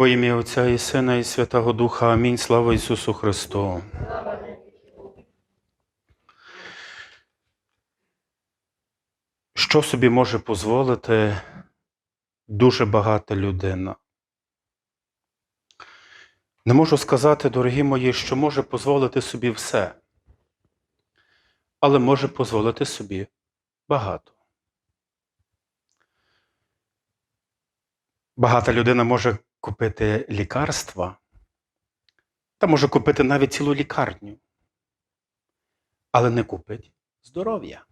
Во ім'я Отця і Сина, і Святого Духа. Амінь. Слава Ісусу Христу. Що собі може дозволити дуже багата людина? Не можу сказати, дорогі мої, що може дозволити собі все, але може дозволити собі багато. Багата людина може купити лікарства та може купити навіть цілу лікарню, але не купить здоров'я.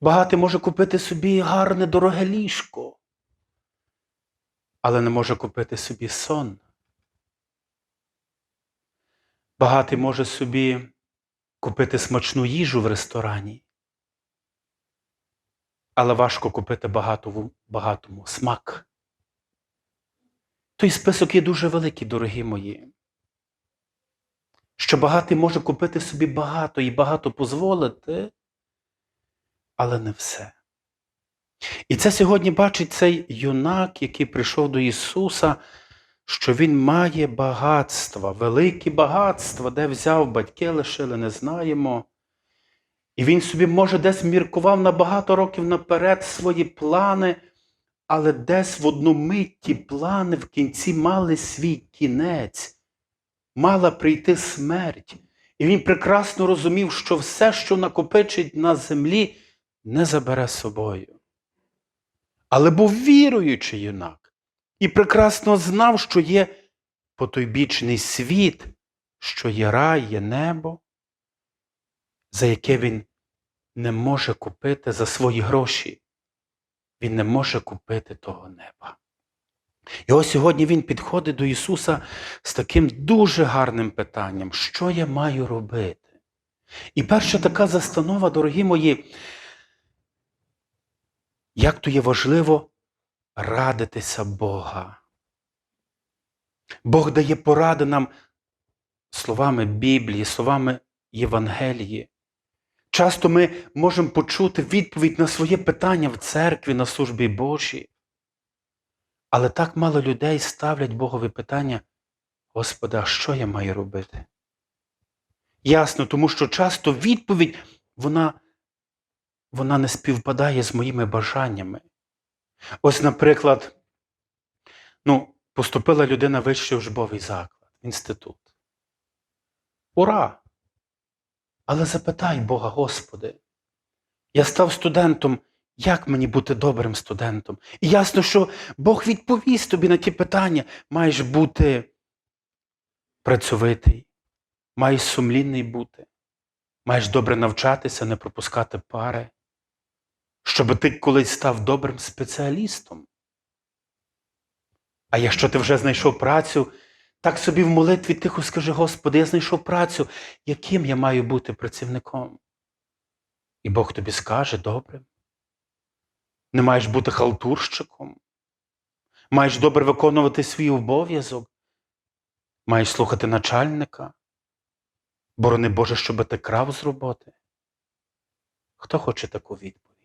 Багатий може купити собі гарне дороге ліжко, але не може купити собі сон. Багатий може собі купити смачну їжу в ресторані, але важко купити багатому, багатому смак. Той список є дуже великий, дорогі мої. Що багатий може купити собі багато і багато дозволити, але не все. І це сьогодні бачить цей юнак, який прийшов до Ісуса, що Він має багатства, великі багатства, де взяв батьки лишили, не знаємо. І він собі, може, десь міркував на багато років наперед свої плани, але десь в одну мить ті плани в кінці мали свій кінець, мала прийти смерть. І він прекрасно розумів, що все, що накопичить на землі, не забере собою. Але був віруючий юнак і прекрасно знав, що є потойбічний світ, що є рай, є небо, за яке він не може купити за свої гроші. Він не може купити того неба. І ось сьогодні він підходить до Ісуса з таким дуже гарним питанням, що я маю робити? І перша така застанова, дорогі мої, як то є важливо радитися Бога. Бог дає поради нам словами Біблії, словами Євангелії. Часто ми можемо почути відповідь на своє питання в церкві, на службі Божій. Але так мало людей ставлять Богові питання, Господи, а що я маю робити? Ясно, тому що часто відповідь, вона, вона не співпадає з моїми бажаннями. Ось, наприклад, ну, поступила людина в вищий учбовий заклад, інститут. Ура! Але запитай Бога, Господи, я став студентом, як мені бути добрим студентом? І ясно, що Бог відповість тобі на ті питання. Маєш бути працьовитий, маєш сумлінний бути, маєш добре навчатися, не пропускати пари, щоб ти колись став добрим спеціалістом. А якщо ти вже знайшов працю, так собі в молитві тихо скажи, Господи, я знайшов працю, яким я маю бути працівником? І Бог тобі скаже добрим. Не маєш бути халтурщиком, маєш добре виконувати свій обов'язок, маєш слухати начальника, борони Боже, щоб ти крав з роботи. Хто хоче таку відповідь?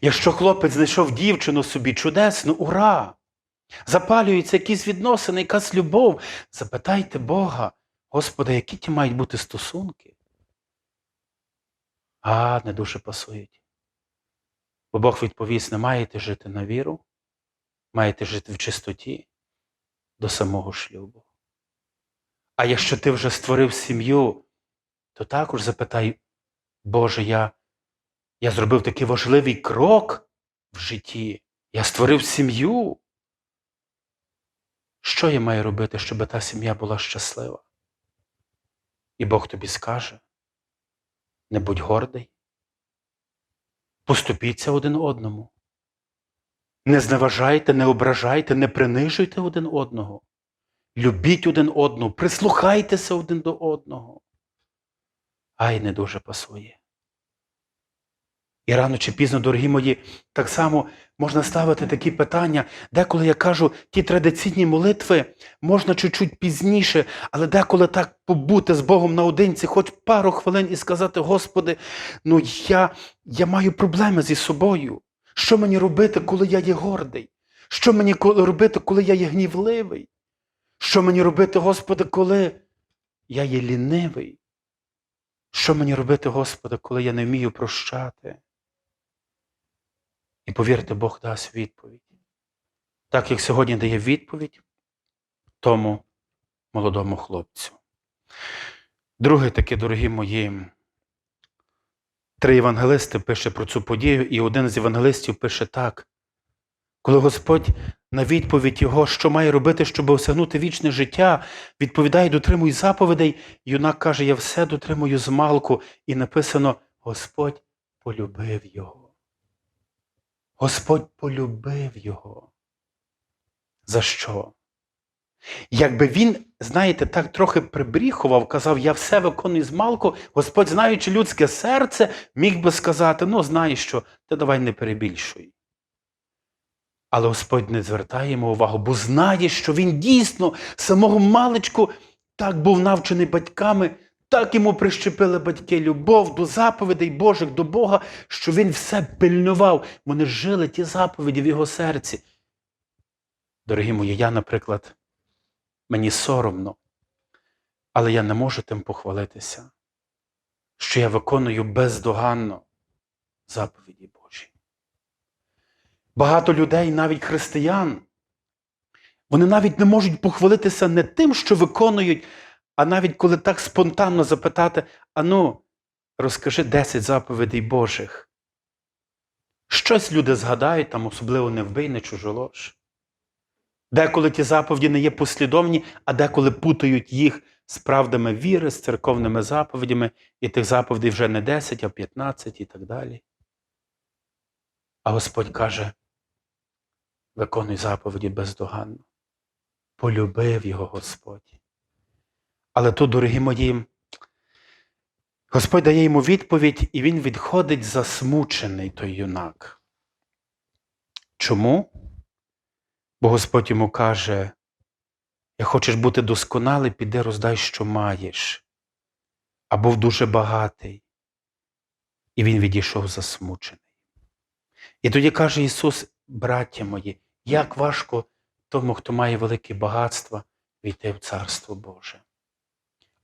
Якщо хлопець знайшов дівчину собі чудесну, ура! Запалюються якісь відносини, якась любов. Запитайте Бога, Господи, які ті мають бути стосунки? А, не дуже пасують. Бо Бог відповість, не маєте жити на віру, маєте жити в чистоті до самого шлюбу. А якщо ти вже створив сім'ю, то також запитай, Боже, я, я зробив такий важливий крок в житті, я створив сім'ю. Що я маю робити, щоб та сім'я була щаслива? І Бог тобі скаже: не будь гордий, поступіться один одному. Не зневажайте, не ображайте, не принижуйте один одного. Любіть один одного, прислухайтеся один до одного. Ай, не дуже пасує. І рано чи пізно, дорогі мої, так само можна ставити такі питання. Деколи я кажу, ті традиційні молитви можна чуть-чуть пізніше, але деколи так побути з Богом наодинці, хоч пару хвилин і сказати, Господи, ну я, я маю проблеми зі собою. Що мені робити, коли я є гордий? Що мені робити, коли я є гнівливий? Що мені робити, Господи, коли я є лінивий? Що мені робити, Господи, коли я не вмію прощати? І повірте, Бог дасть відповідь. Так як сьогодні дає відповідь тому молодому хлопцю. Друге таке, дорогі мої, три євангелисти пише про цю подію, і один з євангелистів пише так. Коли Господь на відповідь його, що має робити, щоб осягнути вічне життя, відповідає, дотримуй заповідей, юнак каже, я все дотримую з малку, і написано, Господь полюбив його. Господь полюбив його. За що? Якби він, знаєте, так трохи прибріхував, казав, я все виконую з малку, Господь, знаючи людське серце, міг би сказати, ну, знаєш що, ти давай не перебільшуй. Але Господь не звертає йому увагу, бо знає, що він дійсно самого маличку так був навчений батьками, так йому прищепили батьки любов до заповідей Божих, до Бога, що він все пильнував. Вони жили ті заповіді в його серці. Дорогі мої, я, наприклад, мені соромно, але я не можу тим похвалитися, що я виконую бездоганно заповіді Божі. Багато людей, навіть християн, вони навіть не можуть похвалитися не тим, що виконують, а навіть коли так спонтанно запитати: ану, розкажи 10 заповідей Божих. Щось люди згадають, там особливо не вбий, не чужолож. Деколи ті заповіді не є послідовні, а деколи путають їх з правдами віри, з церковними заповідями, і тих заповідей вже не 10, а 15 і так далі. А Господь каже: виконуй заповіді бездоганно. Полюбив його Господь. Але тут, дорогі мої, Господь дає йому відповідь, і він відходить засмучений той юнак. Чому? Бо Господь йому каже: як хочеш бути досконалий, піди роздай, що маєш, а був дуже багатий. І він відійшов засмучений. І тоді каже Ісус, браття мої, як важко тому, хто має велике багатство, війти в Царство Боже.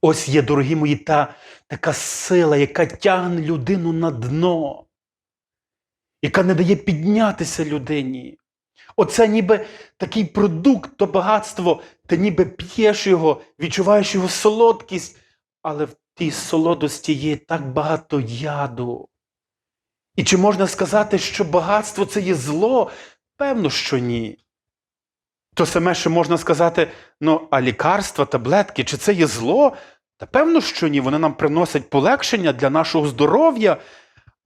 Ось є, дорогі мої, та така сила, яка тягне людину на дно, яка не дає піднятися людині. Оце ніби такий продукт, то багатство, ти ніби п'єш його, відчуваєш його солодкість, але в тій солодості є так багато яду. І чи можна сказати, що багатство це є зло? Певно, що ні. То саме, що можна сказати, ну, а лікарства, таблетки, чи це є зло? Та певно, що ні. Вони нам приносять полегшення для нашого здоров'я,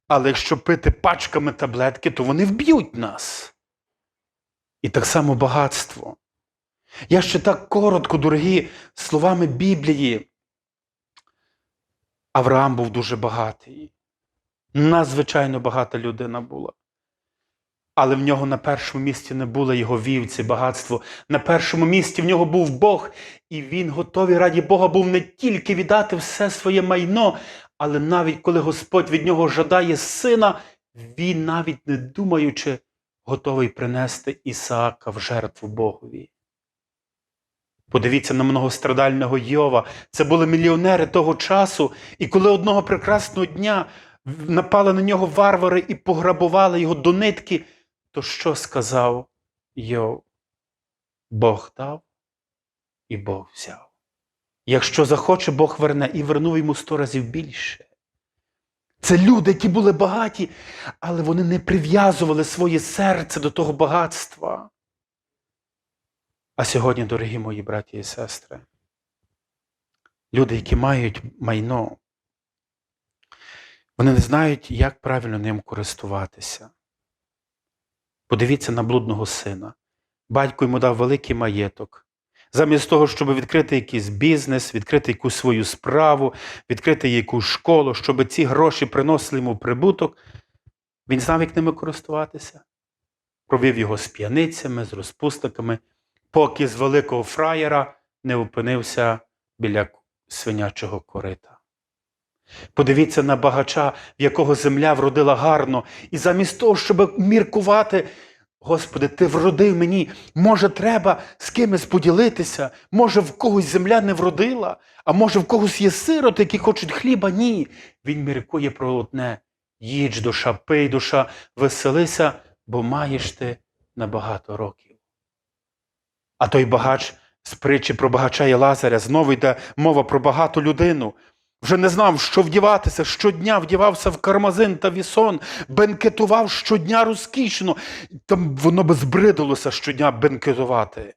але якщо пити пачками таблетки, то вони вб'ють нас. І так само багатство. Я ще так коротко, дорогі, словами Біблії. Авраам був дуже багатий. Надзвичайно багата людина була. Але в нього на першому місці не було його вівці, багатство. На першому місці в нього був Бог, і він готовий раді Бога був не тільки віддати все своє майно, але навіть коли Господь від нього жадає сина, він, навіть не думаючи, готовий принести Ісаака в жертву Богові. Подивіться на многострадального Йова. Це були мільйонери того часу, і коли одного прекрасного дня напали на нього варвари і пограбували його до нитки, то що сказав Йов? Бог дав і Бог взяв. Якщо захоче, Бог верне і вернув йому сто разів більше. Це люди, які були багаті, але вони не прив'язували своє серце до того багатства. А сьогодні, дорогі мої браті і сестри, люди, які мають майно, вони не знають, як правильно ним користуватися. Подивіться на блудного сина. Батько йому дав великий маєток. Замість того, щоб відкрити якийсь бізнес, відкрити якусь свою справу, відкрити якусь школу, щоб ці гроші приносили йому прибуток, він знав, як ними користуватися. Провів його з п'яницями, з розпусниками, поки з великого фраєра не опинився біля свинячого корита. Подивіться на багача, в якого земля вродила гарно, і замість того, щоб міркувати, Господи, Ти вродив мені, може, треба з кимось поділитися, може, в когось земля не вродила, а може, в когось є сироти, які хочуть хліба. Ні. Він міркує про одне. Їдь, душа, пий, душа, веселися, бо маєш ти на багато років. А той багач з притчі про багача і Лазаря знову йде мова про багату людину. Вже не знав, що вдіватися, щодня вдівався в кармазин та вісон, бенкетував щодня розкішно. Там воно би збридилося щодня бенкетувати.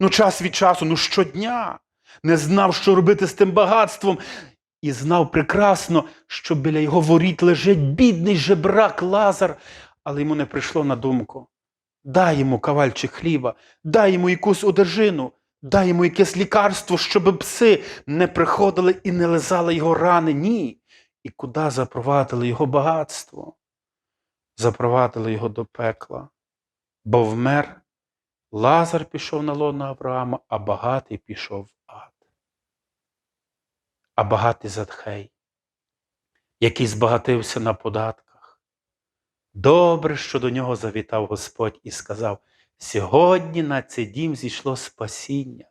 Ну, час від часу, ну щодня. Не знав, що робити з тим багатством, і знав прекрасно, що біля його воріт лежить бідний жебрак Лазар, але йому не прийшло на думку. Дай йому кавальчик хліба, дай йому якусь одежину, дай йому якесь лікарство, щоб пси не приходили і не лизали його рани. Ні. І куди запровадили його багатство? Запровадили його до пекла, бо вмер. Лазар пішов на лоно Авраама, а багатий пішов в ад. А багатий Задхей, який збагатився на податках. Добре, що до нього завітав Господь і сказав: сьогодні на цей дім зійшло спасіння,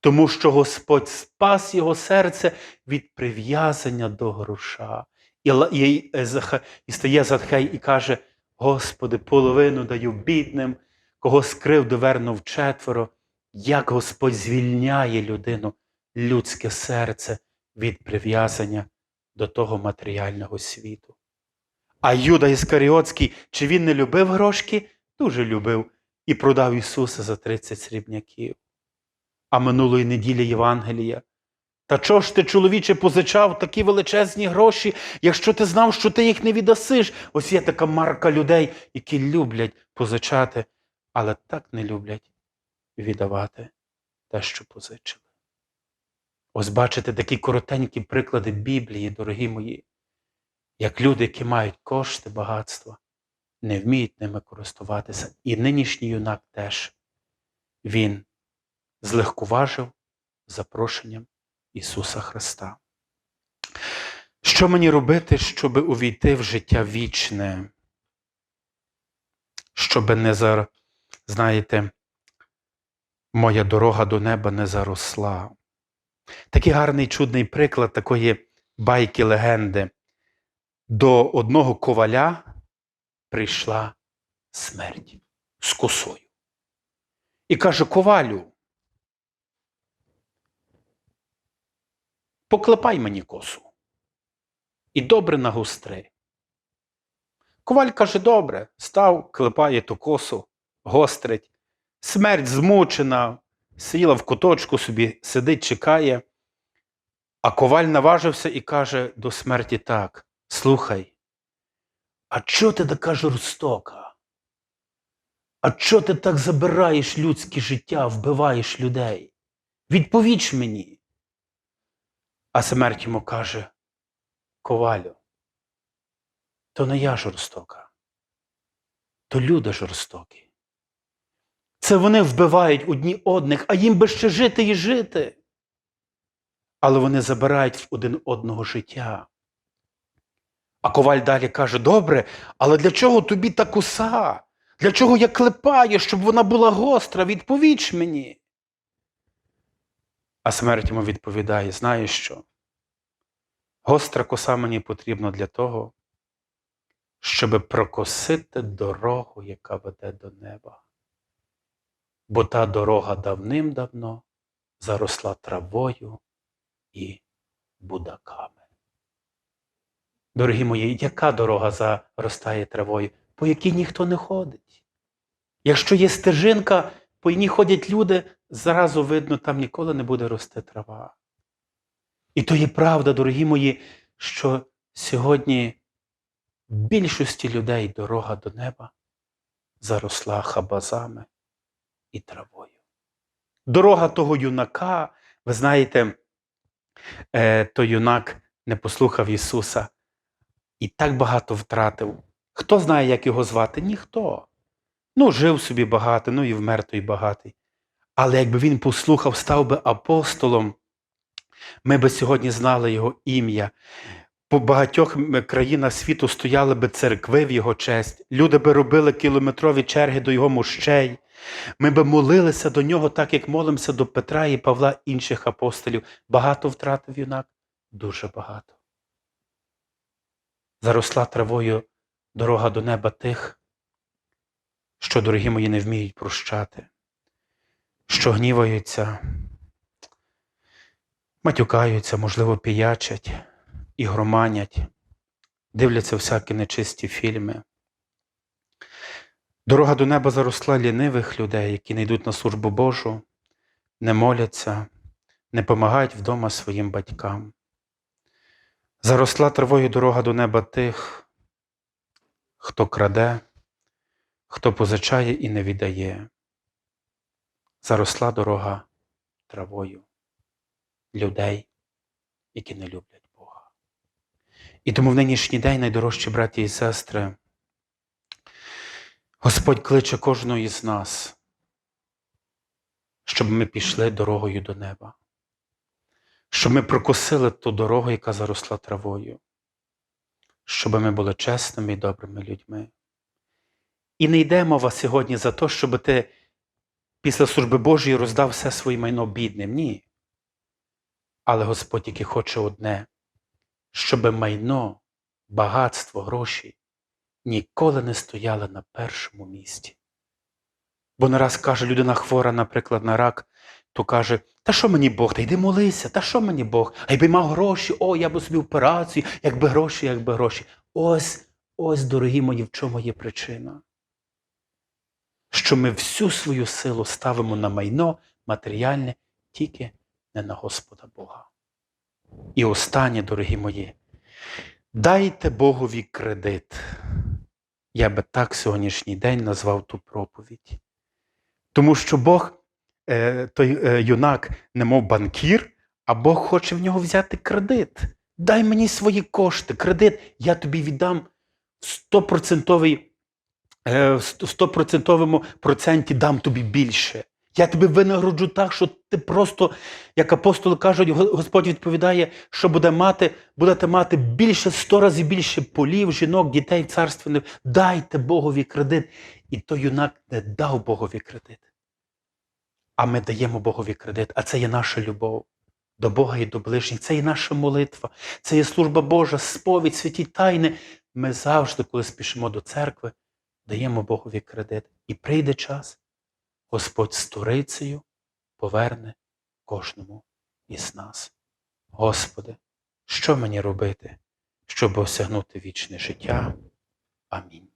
тому що Господь спас його серце від прив'язання до гроша. І, і, е, і стає Задхей і каже: Господи, половину даю бідним, кого скрив довернув четверо, як Господь звільняє людину, людське серце від прив'язання до того матеріального світу. А Юда Іскаріотський, чи він не любив грошки? Дуже любив і продав Ісуса за 30 срібняків. А минулої неділі Євангелія. Та чого ж ти, чоловіче, позичав такі величезні гроші, якщо ти знав, що ти їх не віддасиш? Ось є така марка людей, які люблять позичати, але так не люблять віддавати те, що позичили. Ось бачите такі коротенькі приклади Біблії, дорогі мої, як люди, які мають кошти, багатства, не вміють ними користуватися. І нинішній юнак теж він злегковажив запрошенням Ісуса Христа. Що мені робити, щоб увійти в життя вічне? Щоб не зар... знаєте, моя дорога до неба не заросла. Такий гарний чудний приклад такої байки легенди. До одного коваля прийшла смерть з косою. І каже: Ковалю, поклепай мені косу. І добре нагостри. Коваль каже: добре, став, клепає ту косу, гострить. Смерть змучена, сіла в куточку собі, сидить, чекає. А коваль наважився і каже до смерті так: Слухай, а чого ти така жорстока? А чого ти так забираєш людське життя, вбиваєш людей? Відповіч мені. А смерть йому каже: Ковалю, то не я жорстока, то люди жорстокі. Це вони вбивають одні одних, а їм би ще жити і жити. Але вони забирають в один одного життя. А коваль далі каже: Добре, але для чого тобі та коса? Для чого я клепаю, щоб вона була гостра? Відповіч мені. А смерть йому відповідає: знаєш що? Гостра коса мені потрібна для того, щоб прокосити дорогу, яка веде до неба. Бо та дорога давним-давно заросла травою і будаками. Дорогі мої, яка дорога заростає травою, по якій ніхто не ходить? Якщо є стежинка, по ній ходять люди, зразу видно, там ніколи не буде рости трава. І то є правда, дорогі мої, що сьогодні більшості людей дорога до неба заросла хабазами і травою. Дорога того юнака, ви знаєте, е, той юнак не послухав Ісуса і так багато втратив. Хто знає, як його звати? Ніхто. Ну, жив собі багато, ну і вмер той багатий. Але якби він послухав, став би апостолом, ми би сьогодні знали його ім'я. по багатьох країнах світу стояли би церкви в його честь. Люди би робили кілометрові черги до його мощей. Ми би молилися до нього, так як молимося до Петра і Павла інших апостолів. Багато втратив юнак? Дуже багато. Заросла травою дорога до неба тих, що, дорогі мої, не вміють прощати, що гніваються, матюкаються, можливо, піячать і громанять, дивляться всякі нечисті фільми. Дорога до неба заросла лінивих людей, які не йдуть на службу Божу, не моляться, не помагають вдома своїм батькам. Заросла травою дорога до неба тих, хто краде, хто позичає і не віддає. Заросла дорога травою людей, які не люблять Бога. І тому в нинішній день, найдорожчі браті і сестри, Господь кличе кожного із нас, щоб ми пішли дорогою до неба, щоб ми прокосили ту дорогу, яка заросла травою, щоб ми були чесними і добрими людьми. І не йде мова сьогодні за те, щоб ти після служби Божої роздав все своє майно бідним. Ні. Але Господь тільки хоче одне, щоб майно, багатство, гроші ніколи не стояли на першому місці. Бо не раз каже людина хвора, наприклад, на рак, то каже, та що мені Бог, та йди молися, та що мені Бог? А якби мав гроші, о, я би собі операцію, якби гроші, якби гроші. Ось, ось, дорогі мої, в чому є причина. Що ми всю свою силу ставимо на майно матеріальне, тільки не на Господа Бога. І останнє, дорогі мої, дайте Богові кредит. Я би так сьогоднішній день назвав ту проповідь. Тому що Бог, той е, юнак, немов банкір, а Бог хоче в нього взяти кредит. Дай мені свої кошти, кредит, я тобі віддам в 100%, е, в 100% проценті дам тобі більше. Я тебе винагороджу так, що ти просто, як апостоли кажуть, Господь відповідає, що буде мати, будете мати більше сто разів більше полів, жінок, дітей не- Дайте Богові кредит. І той юнак не дав Богові кредит. А ми даємо Богові кредит, а це є наша любов до Бога і до ближніх. Це є наша молитва, це є служба Божа, сповідь, святі тайни. Ми завжди, коли спішимо до церкви, даємо Богові кредит. І прийде час, Господь сторицею поверне кожному із нас. Господи, що мені робити, щоб осягнути вічне життя? Амінь.